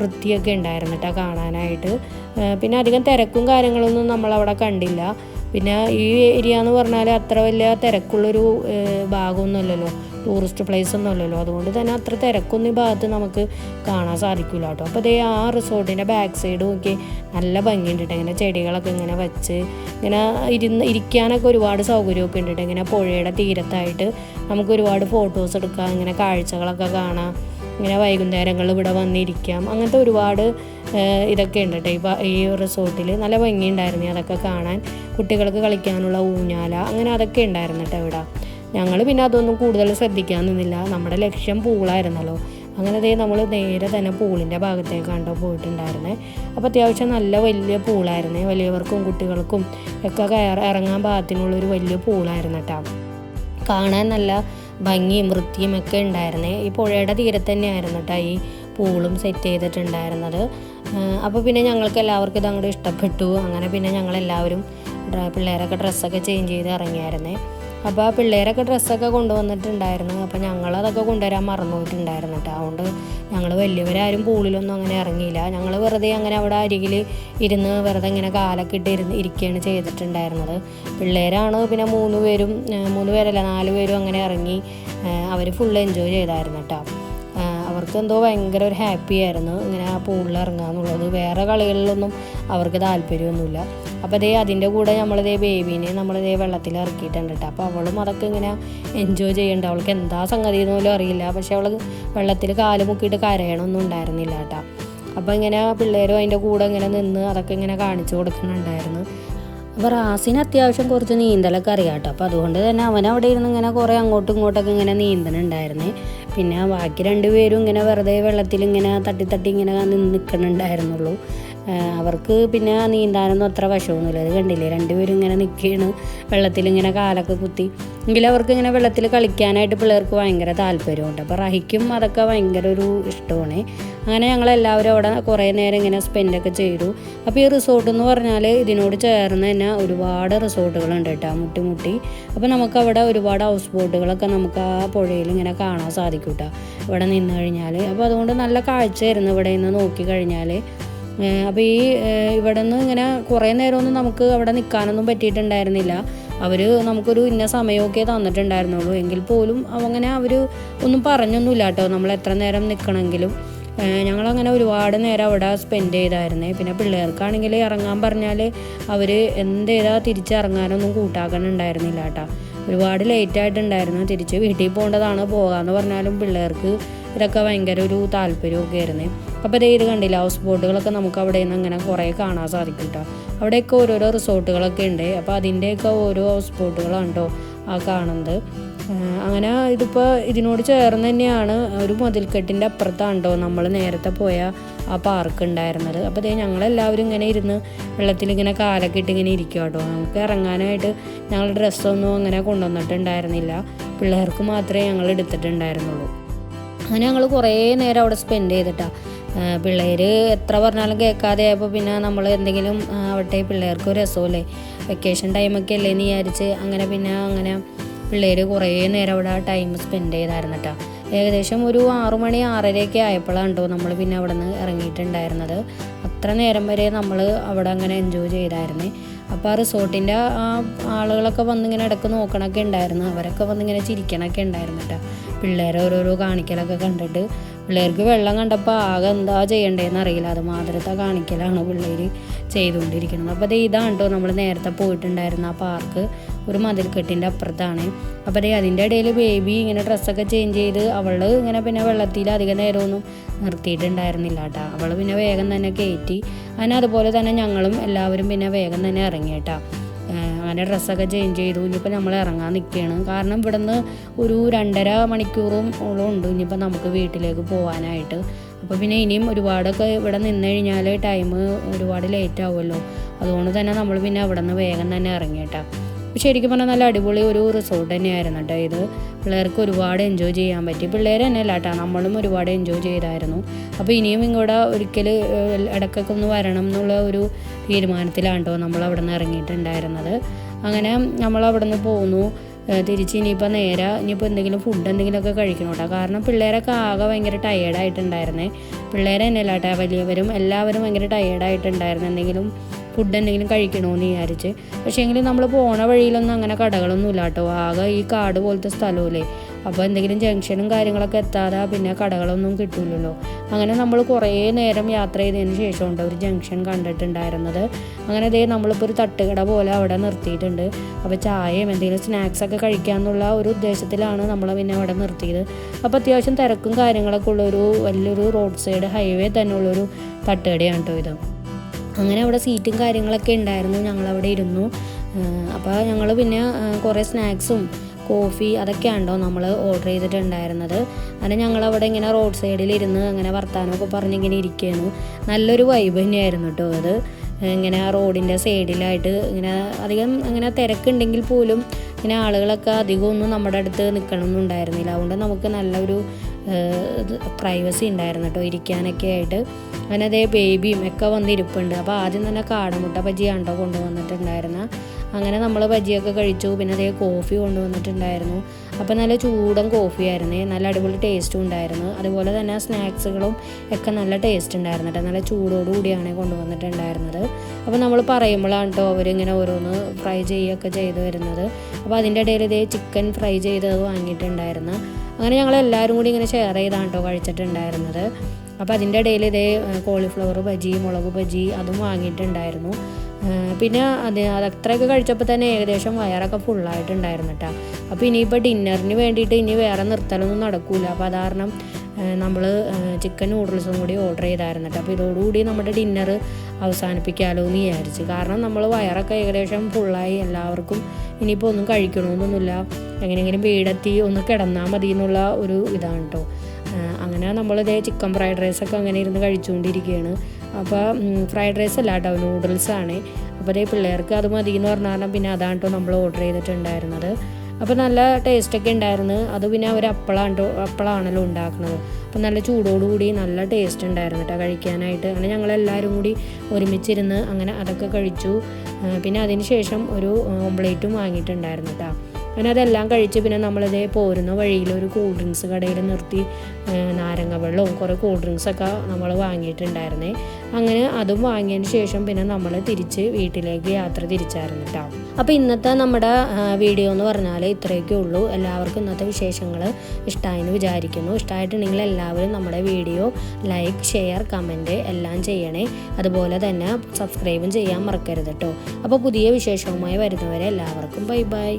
വൃത്തിയൊക്കെ ഉണ്ടായിരുന്നു കേട്ടോ കാണാനായിട്ട്. പിന്നെ അധികം തിരക്കും കാര്യങ്ങളൊന്നും നമ്മളവിടെ കണ്ടില്ല. പിന്നെ ഈ ഏരിയ എന്ന് പറഞ്ഞാൽ അത്ര വലിയ തിരക്കുള്ളൊരു ഭാഗമൊന്നുമല്ലല്ലോ. ടൂറിസ്റ്റ് പ്ലേസ് ഒന്നും അല്ലല്ലോ. അതുകൊണ്ട് തന്നെ അത്ര തിരക്കൊന്നും ഈ ഭാഗത്ത് നമുക്ക് കാണാൻ സാധിക്കില്ല കേട്ടോ. അപ്പോൾ അതേ ആ റിസോർട്ടിന്റെ ബാക്ക് സൈഡ് നോക്കി നല്ല ഭംഗിയുണ്ട് കേട്ടോ. ഇങ്ങനെ ചെടികളൊക്കെ ഇങ്ങനെ വെച്ച് ഇങ്ങനെ ഇരുന്ന് ഇരിക്കാനൊക്കെ ഒരുപാട് സൗകര്യമൊക്കെ ഉണ്ട് ഇങ്ങനെ പുഴയുടെ തീരത്തായിട്ട് നമുക്ക് ഒരുപാട് ഫോട്ടോസ് എടുക്കാം. ഇങ്ങനെ കാഴ്ചകളൊക്കെ കാണാം. ഇങ്ങനെ വൈകുന്നേരങ്ങളിൽ ഇവിടെ വന്നിരിക്കാം. അങ്ങനത്തെ ഒരുപാട് ഇതൊക്കെ ഉണ്ട് കേട്ടോ. ഈ ഈ റിസോർട്ടിൽ നല്ല ഭംഗിയുണ്ടായിരുന്നു അതൊക്കെ കാണാൻ. കുട്ടികൾക്ക് കളിക്കാനുള്ള ഊഞ്ഞാല അങ്ങനെ അതൊക്കെ ഉണ്ടായിരുന്നു കേട്ടോ ഇവിടെ. ഞങ്ങൾ പിന്നെ അതൊന്നും കൂടുതൽ ശ്രദ്ധിക്കാൻ നിന്നില്ല. നമ്മുടെ ലക്ഷ്യം പൂളായിരുന്നല്ലോ. അങ്ങനെ ദേ നമ്മൾ നേരെ തന്നെ പൂളിന്റെ ഭാഗത്തേക്കാണ്ടോ പോയിട്ടുണ്ടായിരുന്നത് അപ്പോൾ അത്യാവശ്യം നല്ല വലിയ പൂളായിരുന്നു. വലിയവർക്കും കുട്ടികൾക്കും ഒക്കെ കയറി ഇറങ്ങാൻ പാകത്തിനുള്ളൊരു വലിയ പൂളായിരുന്നു കേട്ടോ കാണാൻ നല്ല ഭംഗിയും വൃത്തിയും ഒക്കെ ഉണ്ടായിരുന്നേ. ഈ പുഴയുടെ തീരത്ത് തന്നെയായിരുന്നു കേട്ടോ ഈ പൂളും സെറ്റ് ചെയ്തിട്ടുണ്ടായിരുന്നത്. അപ്പോൾ പിന്നെ ഞങ്ങൾക്ക് എല്ലാവർക്കും ഇത് അങ്ങോട്ട് ഇഷ്ടപ്പെട്ടു. അങ്ങനെ പിന്നെ ഞങ്ങളെല്ലാവരും പിള്ളേരൊക്കെ ഡ്രസ്സൊക്കെ ചേഞ്ച് ചെയ്ത് ഇറങ്ങിയായിരുന്നേ. അപ്പോൾ ആ പിള്ളേരൊക്കെ ഡ്രസ്സൊക്കെ കൊണ്ടുവന്നിട്ടുണ്ടായിരുന്നു. അപ്പോൾ ഞങ്ങളതൊക്കെ കൊണ്ടുവരാൻ മറന്നുപോയിട്ടുണ്ടായിരുന്നു കേട്ടോ. അതുകൊണ്ട് ഞങ്ങൾ വലിയവരാരും പൂളിലൊന്നും അങ്ങനെ ഇറങ്ങിയില്ല. ഞങ്ങൾ വെറുതെ അങ്ങനെ അവിടെ അരികിൽ ഇരുന്ന് വെറുതെ ഇങ്ങനെ കാലൊക്കെ ഇട്ട് ഇരുന്ന് ഇരിക്കുകയാണ് ചെയ്തിട്ടുണ്ടായിരുന്നത്. പിള്ളേരാണ് പിന്നെ മൂന്ന് പേരും മൂന്ന് പേരല്ല നാല് പേരും അങ്ങനെ ഇറങ്ങി അവർ ഫുൾ എൻജോയ് ചെയ്തായിരുന്നു കേട്ടോ. അവർക്ക് എന്തോ ഭയങ്കര ഒരു ഹാപ്പി ആയിരുന്നു. ഇങ്ങനെ ആ പൂളിൽ ഇറങ്ങുക എന്നുള്ളത്. വേറെ കളികളിലൊന്നും അവർക്ക് താല്പര്യമൊന്നുമില്ല. അപ്പോൾ അതേ അതിന്റെ കൂടെ നമ്മളിതേ ബേബീനെ നമ്മളിതേ വെള്ളത്തിൽ ഇറക്കിയിട്ടുണ്ട് കേട്ടോ. അപ്പോൾ അവളും അതൊക്കെ ഇങ്ങനെ എൻജോയ് ചെയ്യേണ്ട അവൾക്ക് എന്താ സംഗതി എന്ന് പോലും അറിയില്ല. പക്ഷേ അവൾ വെള്ളത്തിൽ കാൽ മുക്കിയിട്ട് കരയണമൊന്നും ഉണ്ടായിരുന്നില്ല കേട്ടോ. അപ്പോൾ ഇങ്ങനെ പിള്ളേരും അതിന്റെ കൂടെ ഇങ്ങനെ നിന്ന് അതൊക്കെ ഇങ്ങനെ കാണിച്ചു കൊടുക്കുന്നുണ്ടായിരുന്നു. അപ്പോൾ റാസിന് അത്യാവശ്യം കുറച്ച് നീന്തലൊക്കെ അറിയാം കേട്ടോ. അപ്പോൾ അതുകൊണ്ട് തന്നെ അവൻ അവിടെ ഇരുന്ന് ഇങ്ങനെ കുറേ അങ്ങോട്ടും ഇങ്ങോട്ടൊക്കെ ഇങ്ങനെ നീന്തണുണ്ടായിരുന്നേ പിന്നെ ബാക്കി രണ്ടുപേരും ഇങ്ങനെ വെറുതെ വെള്ളത്തിൽ ഇങ്ങനെ തട്ടി തട്ടി ഇങ്ങനെ നിൽക്കണുണ്ടായിരുന്നുള്ളൂ അവർക്ക് പിന്നെ നീന്താനൊന്നും അത്ര വശമൊന്നുമില്ല. അത് കണ്ടില്ലേ? രണ്ടുപേരും ഇങ്ങനെ നിൽക്കുകയാണ് വെള്ളത്തിൽ ഇങ്ങനെ കാലൊക്കെ കുത്തി. എങ്കിലും അവർക്ക് ഇങ്ങനെ വെള്ളത്തിൽ കളിക്കാനായിട്ട് പിള്ളേർക്ക് ഭയങ്കര താല്പര്യമുണ്ട്. അപ്പോൾ റഹിക്കും അതൊക്കെ ഭയങ്കര ഒരു ഇഷ്ടമാണ്. അങ്ങനെ ഞങ്ങളെല്ലാവരും അവിടെ കുറേ നേരം ഇങ്ങനെ സ്പെൻഡൊക്കെ ചെയ്തു. അപ്പോൾ ഈ റിസോർട്ട് എന്ന് പറഞ്ഞാൽ ഇതിനോട് ചേർന്ന് തന്നെ ഒരുപാട് റിസോർട്ടുകളുണ്ട് കേട്ടോ മുട്ടി മുട്ടി. അപ്പോൾ നമുക്ക് അവിടെ ഒരുപാട് ഹൗസ് ബോട്ടുകളൊക്കെ നമുക്ക് ആ പുഴയിൽ ഇങ്ങനെ കാണാൻ സാധിക്കും കേട്ടോ ഇവിടെ നിന്ന് കഴിഞ്ഞാൽ അപ്പോൾ അതുകൊണ്ട് നല്ല കാഴ്ചയായിരുന്നു ഇവിടെ നിന്ന് നോക്കി കഴിഞ്ഞാൽ അപ്പോൾ ഈ ഇവിടെ നിന്ന് ഇങ്ങനെ കുറേ നേരമൊന്നും നമുക്ക് അവിടെ നിൽക്കാനൊന്നും പറ്റിയിട്ടുണ്ടായിരുന്നില്ല. അവർ നമുക്കൊരു ഇന്ന സമയമൊക്കെ തന്നിട്ടുണ്ടായിരുന്നുള്ളൂ. എങ്കിൽ പോലും അങ്ങനെ അവർ ഒന്നും പറഞ്ഞൊന്നുമില്ല കേട്ടോ. നമ്മൾ എത്ര നേരം നിൽക്കണമെങ്കിലും ഞങ്ങളങ്ങനെ ഒരുപാട് നേരം അവിടെ സ്പെൻഡ് ചെയ്തായിരുന്നേ. പിന്നെ പിള്ളേർക്കാണെങ്കിൽ ഇറങ്ങാൻ പറഞ്ഞാൽ അവർ എന്ത് ചെയ്താൽ തിരിച്ചിറങ്ങാനൊന്നും കൂട്ടാക്കണുണ്ടായിരുന്നില്ല കേട്ടോ. ഒരുപാട് ലേറ്റ് ആയിട്ടുണ്ടായിരുന്നു. തിരിച്ച് വീട്ടിൽ പോകേണ്ടതാണ് പോകാമെന്ന് പറഞ്ഞാലും പിള്ളേർക്ക് ഇതൊക്കെ ഭയങ്കര ഒരു താല്പര്യമൊക്കെ ആയിരുന്നു. അപ്പോൾ ദേ ഇത് കണ്ടില്ല ഹൗസ് ബോട്ടുകളൊക്കെ നമുക്ക് അവിടെ നിന്ന് അങ്ങനെ കുറേ കാണാൻ സാധിക്കും കേട്ടോ അവിടെയൊക്കെ ഓരോരോ റിസോർട്ടുകളൊക്കെ ഉണ്ട്. അപ്പോൾ അതിന്റെയൊക്കെ ഓരോ ഹൗസ് ബോട്ടുകളാണ് കേട്ടോ ആ കാണുന്നത്. അങ്ങനെ ഇതിപ്പോൾ ഇതിനോട് ചേർന്ന് തന്നെയാണ് ഒരു മതിൽക്കെട്ടിന്റെ അപ്പുറത്താണ് കേട്ടോ നമ്മൾ നേരത്തെ പോയ ആ പാർക്ക് ഉണ്ടായിരുന്നത്. അപ്പോൾ ദേ ഞങ്ങളെല്ലാവരും ഇങ്ങനെ ഇരുന്ന് വെള്ളത്തിൽ ഇങ്ങനെ കാലൊക്കെ ഇട്ട് ഇങ്ങനെ ഇരിക്കുക കേട്ടോ നമുക്ക് ഇറങ്ങാനായിട്ട് ഞങ്ങൾ ഡ്രസ്സൊന്നും അങ്ങനെ കൊണ്ടുവന്നിട്ടുണ്ടായിരുന്നില്ല. പിള്ളേർക്ക് മാത്രമേ ഞങ്ങൾ എടുത്തിട്ടുണ്ടായിരുന്നുള്ളൂ. അങ്ങനെ ഞങ്ങൾ കുറേ നേരം അവിടെ സ്പെൻഡ് ചെയ്തിട്ടാണ് പിള്ളേർ എത്ര പറഞ്ഞാലും കേൾക്കാതെ ആയപ്പോൾ പിന്നെ നമ്മൾ എന്തെങ്കിലും ആവട്ടെ പിള്ളേർക്ക് ഒരു രസമല്ലേ? വെക്കേഷൻ ടൈമൊക്കെ അല്ലേ എന്ന് വിചാരിച്ച് അങ്ങനെ പിന്നെ അങ്ങനെ പിള്ളേർ കുറേ നേരം അവിടെ ടൈം സ്പെൻഡ് ചെയ്തായിരുന്നു കേട്ടോ ഏകദേശം ഒരു ആറു മണി ആറരയൊക്കെ ആയപ്പോഴാണ് കേട്ടോ നമ്മൾ പിന്നെ അവിടെ നിന്ന് ഇറങ്ങിയിട്ടുണ്ടായിരുന്നത്. അത്ര നേരം വരെ നമ്മൾ അവിടെ അങ്ങനെ എൻജോയ് ചെയ്തായിരുന്നേ. അപ്പോൾ ആ റിസോർട്ടിന്റെ ആ ആളുകളൊക്കെ വന്നിങ്ങനെ ഇടയ്ക്ക് നോക്കണൊക്കെ ഉണ്ടായിരുന്നു. അവരൊക്കെ വന്നിങ്ങനെ ചിരിക്കണൊക്കെ ഉണ്ടായിരുന്നു കേട്ടോ. പിള്ളേരെ ഓരോരോ കാണിക്കലൊക്കെ കണ്ടിട്ട് പിള്ളേർക്ക് വെള്ളം കണ്ടപ്പോൾ ആകെ എന്താ ചെയ്യണ്ടേന്ന് അറിയില്ല. അത് മാതിരത്തെ കാണിക്കലാണ് പിള്ളേർ ചെയ്തുകൊണ്ടിരിക്കുന്നത്. അപ്പോൾ ദേ ഇതാണ് കേട്ടോ നമ്മൾ നേരത്തെ പോയിട്ടുണ്ടായിരുന്ന ആ പാർക്ക് ഒരു മതിൽക്കെട്ടിന്റെ അപ്പുറത്താണ്. അപ്പോൾ അതേ അതിന്റെ ഇടയിൽ ബേബി ഇങ്ങനെ ഡ്രസ്സൊക്കെ ചേഞ്ച് ചെയ്ത് അവൾ ഇങ്ങനെ പിന്നെ വെള്ളത്തിൽ അധികം നേരമൊന്നും നിർത്തിയിട്ടുണ്ടായിരുന്നില്ല കേട്ടോ. അവൾ പിന്നെ വേഗം തന്നെ കയറ്റി അതിനതുപോലെ തന്നെ ഞങ്ങളും എല്ലാവരും പിന്നെ വേഗം തന്നെ ഇറങ്ങി കേട്ടോ. അങ്ങനെ ഡ്രസ്സൊക്കെ ചേഞ്ച് ചെയ്തു. ഇനിയിപ്പോൾ നമ്മൾ ഇറങ്ങാൻ നിൽക്കുകയാണ് കാരണം ഇവിടുന്ന് ഒരു രണ്ടര മണിക്കൂറും ഓളം ഉണ്ട്. ഇനിയിപ്പോൾ നമുക്ക് വീട്ടിലേക്ക് പോകാനായിട്ട് അപ്പോൾ പിന്നെ ഇനിയും ഒരുപാടൊക്കെ ഇവിടെ നിന്ന് കഴിഞ്ഞാൽ ടൈം ഒരുപാട് ലേറ്റ് ആവുമല്ലോ. അതുകൊണ്ട് തന്നെ നമ്മൾ പിന്നെ അവിടെ നിന്ന് വേഗം തന്നെ ഇറങ്ങി കേട്ടോ അപ്പോൾ ശരിക്കും പറഞ്ഞാൽ നല്ല അടിപൊളി ഒരു റിസോർട്ട് തന്നെയായിരുന്നു കേട്ടോ ഇത്. പിള്ളേർക്ക് ഒരുപാട് എൻജോയ് ചെയ്യാൻ പറ്റി. പിള്ളേർ തന്നെ അല്ല കേട്ടോ നമ്മളും ഒരുപാട് എൻജോയ് ചെയ്തായിരുന്നു. അപ്പോൾ ഇനിയും ഇങ്ങോട്ട് ഒരിക്കൽ ഇടയ്ക്കൊക്കെ ഒന്ന് വരണം എന്നുള്ള ഒരു തീരുമാനത്തിലാണ് കേട്ടോ നമ്മൾ അവിടെ നിന്ന് ഇറങ്ങിയിട്ടുണ്ടായിരുന്നത്. അങ്ങനെ നമ്മൾ അവിടെ നിന്ന് പോന്നു തിരിച്ച് ഇനിയിപ്പോൾ നേരെ ഇനിയിപ്പോൾ എന്തെങ്കിലും ഫുഡ് എന്തെങ്കിലുമൊക്കെ കഴിക്കണം കേട്ടോ. കാരണം പിള്ളേരൊക്കെ ആകെ ഭയങ്കര ടയേർഡായിട്ടുണ്ടായിരുന്നേ പിള്ളേരെ തന്നെ കേട്ടോ വലിയവരും എല്ലാവരും ഭയങ്കര ടയേർഡായിട്ടുണ്ടായിരുന്നു എന്തെങ്കിലും ഫുഡ് എന്തെങ്കിലും കഴിക്കണമെന്ന് വിചാരിച്ച്. പക്ഷേ എങ്കിലും നമ്മൾ പോണ വഴിയിലൊന്നും അങ്ങനെ കടകളൊന്നും ഇല്ല കേട്ടോ. ആകെ ഈ കാട് പോലത്തെ സ്ഥലമല്ലേ അപ്പോൾ എന്തെങ്കിലും ജംഗ്ഷനും കാര്യങ്ങളൊക്കെ എത്താതെ പിന്നെ കടകളൊന്നും കിട്ടില്ലല്ലോ അങ്ങനെ നമ്മൾ കുറേ നേരം യാത്ര ചെയ്തതിന് ശേഷമുണ്ട് ഒരു ജംഗ്ഷൻ കണ്ടിട്ടുണ്ടായിരുന്നത്. അങ്ങനെ ഇതേ നമ്മളിപ്പോൾ ഒരു തട്ടുകട പോലെ അവിടെ നിർത്തിയിട്ടുണ്ട്. അപ്പോൾ ചായയും എന്തെങ്കിലും സ്നാക്സൊക്കെ കഴിക്കാമെന്നുള്ള ഒരു ഉദ്ദേശത്തിലാണ് നമ്മൾ പിന്നെ അവിടെ നിർത്തിയത്. അപ്പോൾ അത്യാവശ്യം തിരക്കും കാര്യങ്ങളൊക്കെ ഉള്ളൊരു വലിയൊരു റോഡ് സൈഡ് ഹൈവേ തന്നെയുള്ളൊരു തട്ടുകടയാണ് കേട്ടോ ഇത്. അങ്ങനെ അവിടെ സീറ്റും കാര്യങ്ങളൊക്കെ ഉണ്ടായിരുന്നു. ഞങ്ങളവിടെ ഇരുന്നു. അപ്പോൾ ഞങ്ങൾ പിന്നെ കുറേ സ്നാക്സും കോഫി അതൊക്കെ ഉണ്ടോ നമ്മൾ ഓർഡർ ചെയ്തിട്ടുണ്ടായിരുന്നത്. അങ്ങനെ ഞങ്ങളവിടെ ഇങ്ങനെ റോഡ് സൈഡിൽ ഇരുന്ന് അങ്ങനെ വർത്താനമൊക്കെ പറഞ്ഞിങ്ങനെ ഇരിക്കുകയായിരുന്നു നല്ലൊരു വൈബ് തന്നെയായിരുന്നു കേട്ടോ അത്. ഇങ്ങനെ ആ റോഡിന്റെ സൈഡിലായിട്ട് ഇങ്ങനെ അധികം അങ്ങനെ തിരക്കുണ്ടെങ്കിൽ പോലും ഇങ്ങനെ ആളുകളൊക്കെ അധികമൊന്നും നമ്മുടെ അടുത്ത് നിൽക്കണമെന്നുണ്ടായിരുന്നില്ല അതുകൊണ്ട് നമുക്ക് നല്ലൊരു പ്രൈവസി ഉണ്ടായിരുന്നു കേട്ടോ ഇരിക്കാനൊക്കെ ആയിട്ട്. അങ്ങനെ അതേ ബേബിയും ഒക്കെ വന്നിരിപ്പുണ്ട്. അപ്പോൾ ആദ്യം തന്നെ കാടമുട്ട ബജിയാണ്ടോ കൊണ്ടുവന്നിട്ടുണ്ടായിരുന്ന. അങ്ങനെ നമ്മൾ ബജിയൊക്കെ കഴിച്ചു. പിന്നെ അതേ കോഫി കൊണ്ടുവന്നിട്ടുണ്ടായിരുന്നു. അപ്പോൾ നല്ല ചൂടൻ കോഫി ആയിരുന്നു. നല്ല അടിപൊളി ടേസ്റ്റും ഉണ്ടായിരുന്നു. അതുപോലെ തന്നെ സ്നാക്സുകളും ഒക്കെ നല്ല ടേസ്റ്റ് ഉണ്ടായിരുന്നു കേട്ടോ നല്ല ചൂടോടുകൂടിയാണ് കൊണ്ടുവന്നിട്ടുണ്ടായിരുന്നത്. അപ്പോൾ നമ്മൾ പറയുമ്പോഴാണ് കേട്ടോ അവരിങ്ങനെ ഓരോന്ന് ഫ്രൈ ചെയ്യുകയൊക്കെ ചെയ്തു വരുന്നത്. അപ്പോൾ അതിന്റെ ഇടയിൽ ഇതേ ചിക്കൻ ഫ്രൈ ചെയ്തത് വാങ്ങിയിട്ടുണ്ടായിരുന്നു. അങ്ങനെ ഞങ്ങൾ എല്ലാവരും കൂടി ഇങ്ങനെ ഷെയർ ചെയ്താണ് കേട്ടോ കഴിച്ചിട്ടുണ്ടായിരുന്നത്. അപ്പോൾ അതിന്റെ ഇടയിൽ ഇതേ കോളിഫ്ലവർ ബജി മുളക് ബജി അതും വാങ്ങിയിട്ടുണ്ടായിരുന്നു. പിന്നെ അത് അത് അത്രയൊക്കെ കഴിച്ചപ്പോൾ തന്നെ ഏകദേശം വയറൊക്കെ ഫുള്ളായിട്ടുണ്ടായിരുന്നു കേട്ടോ അപ്പോൾ ഇനിയിപ്പോൾ ഡിന്നറിന് വേണ്ടിയിട്ട് ഇനി വേറെ നിർത്തലൊന്നും നടക്കില്ല അപ്പോൾ അത് കാരണം നമ്മൾ ചിക്കൻ നൂഡിൽസും കൂടി ഓർഡർ ചെയ്തായിരുന്നു കേട്ടോ. അപ്പോൾ ഇതോടുകൂടി നമ്മുടെ ഡിന്നർ അവസാനിപ്പിക്കാമല്ലോ എന്ന് വിചാരിച്ചു. കാരണം നമ്മൾ വയറൊക്കെ ഏകദേശം ഫുള്ളായി എല്ലാവർക്കും ഇനിയിപ്പോൾ ഒന്നും കഴിക്കണമെന്നൊന്നുമില്ല. എങ്ങനെയെങ്കിലും വീടെത്തി ഒന്ന് കിടന്നാൽ മതി എന്നുള്ള ഒരു ഇതാണ് കേട്ടോ. അങ്ങനെ നമ്മളിതേ ചിക്കൻ ഫ്രൈഡ് റൈസൊക്കെ അങ്ങനെ ഇരുന്ന് കഴിച്ചുകൊണ്ടിരിക്കുകയാണ്. അപ്പോൾ ഫ്രൈഡ് റൈസ് അല്ല കേട്ടോ നൂഡിൽസാണ് അപ്പോൾ അതേ പിള്ളേർക്ക് അത് മതി എന്ന് പറഞ്ഞാൽ പിന്നെ അതാണ് കേട്ടോ നമ്മൾ ഓർഡർ ചെയ്തിട്ടുണ്ടായിരുന്നത്. അപ്പോൾ നല്ല ടേസ്റ്റൊക്കെ ഉണ്ടായിരുന്നു. അത് പിന്നെ അവർ അപ്പളാണ്ടോ അപ്പളാണല്ലോ ഉണ്ടാക്കുന്നത് അപ്പോൾ നല്ല ചൂടോടുകൂടി നല്ല ടേസ്റ്റ് ഉണ്ടായിരുന്നു കേട്ടോ കഴിക്കാനായിട്ട്. അങ്ങനെ ഞങ്ങളെല്ലാവരും കൂടി ഒരുമിച്ചിരുന്ന് അങ്ങനെ അതൊക്കെ കഴിച്ചു. പിന്നെ അതിന് ശേഷം ഒരു ഓംപ്ലേറ്റും വാങ്ങിയിട്ടുണ്ടായിരുന്നു കേട്ടോ അങ്ങനെ അതെല്ലാം കഴിച്ച് പിന്നെ നമ്മളിതേ പോരുന്ന വഴിയിൽ ഒരു കൂൾ ഡ്രിങ്ക്സ് കടയിൽ നിർത്തി നാരങ്ങ വെള്ളവും കുറേ കൂൾ ഡ്രിങ്ക്സൊക്കെ നമ്മൾ വാങ്ങിയിട്ടുണ്ടായിരുന്നേ. അങ്ങനെ അതും വാങ്ങിയതിന് ശേഷം പിന്നെ നമ്മൾ തിരിച്ച് വീട്ടിലേക്ക് യാത്ര തിരിച്ചായിരുന്നു അപ്പോൾ ഇന്നത്തെ നമ്മുടെ വീഡിയോ എന്ന് പറഞ്ഞാൽ ഇത്രയൊക്കെ ഉള്ളൂ. എല്ലാവർക്കും ഇന്നത്തെ വിശേഷങ്ങൾ ഇഷ്ടമായെന്ന് വിചാരിക്കുന്നു. ഇഷ്ടമായിട്ടുണ്ടെങ്കിൽ എല്ലാവരും നമ്മുടെ വീഡിയോ ലൈക്ക് ഷെയർ കമന്റ് എല്ലാം ചെയ്യണേ. അതുപോലെ തന്നെ സബ്സ്ക്രൈബും ചെയ്യാൻ മറക്കരുത് കേട്ടോ അപ്പോൾ പുതിയ വിശേഷവുമായി വരുന്നവരെ എല്ലാവർക്കും ബൈ ബൈ